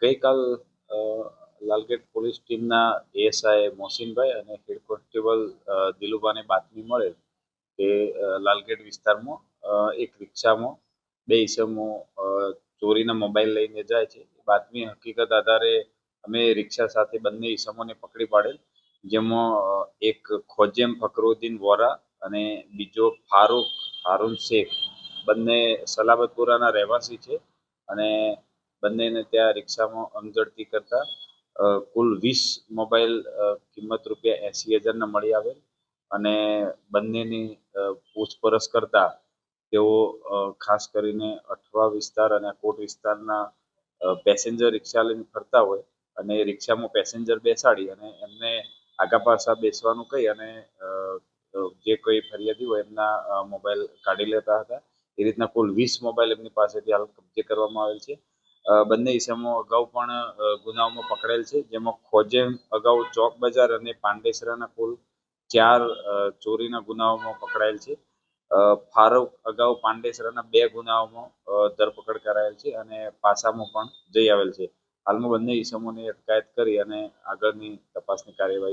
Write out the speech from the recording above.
ગઈકાલ લાલગેટ પોલીસ ટીમના એએસઆઈ મોહસિનભાઈ અને હેડ કોન્સ્ટેબલ દિલુબાને બાતમી મળે કે લાલગેટ વિસ્તારમાં એક રિક્ષામાં બે ઈસમો ચોરીના મોબાઈલ લઈને જાય છે. બાતમી હકીકત આધારે અમે રિક્ષા સાથે બંને ઈસમોને પકડી પાડેલ, જેમાં એક ખોજેમ ફકરુદ્દીન વોરા અને બીજો ફારૂક હારૂન શેખ. બંને સલાબતપુરાના રહેવાસી છે અને બંનેને ત્યાં રિક્ષામાં અમઝડતી કરતા કુલ વીસ મોબાઈલ કિંમત રૂપિયા એંસી હજારના મળી આવેલ. અને બંનેની પૂછપરછ કરતા તેઓ ખાસ કરીને અઠવા વિસ્તાર અને કોટ વિસ્તારના પેસેન્જર રિક્ષા લઈને ફરતા હોય અને રિક્ષામાં પેસેન્જર બેસાડી અને એમને આગા પાછા બેસવાનું કહી અને જે કોઈ ફરિયાદી હોય એમના મોબાઈલ કાઢી લેતા હતા. એ રીતના કુલ વીસ મોબાઈલ એમની પાસેથી હાલ કબજે કરવામાં આવેલ છે. બંને ઇસમો અગાઉ પણ ગુનાઓમાં પકડેલ છે, જેમાં ખોજેમ અગાઉ ચોક બજાર અને પાંડેસરાના કુલ ચાર ચોરીના ગુનાઓમાં પકડાયેલ છે. ફારૂક અગાઉ પાંડેસરાના બે ગુનાઓમાં ધરપકડ કરાયેલ છે અને પાસામાં પણ જઈ આવેલ છે. હાલમાં બંને ઈસમોની અટકાયત કરી અને આગળની તપાસની કાર્યવાહી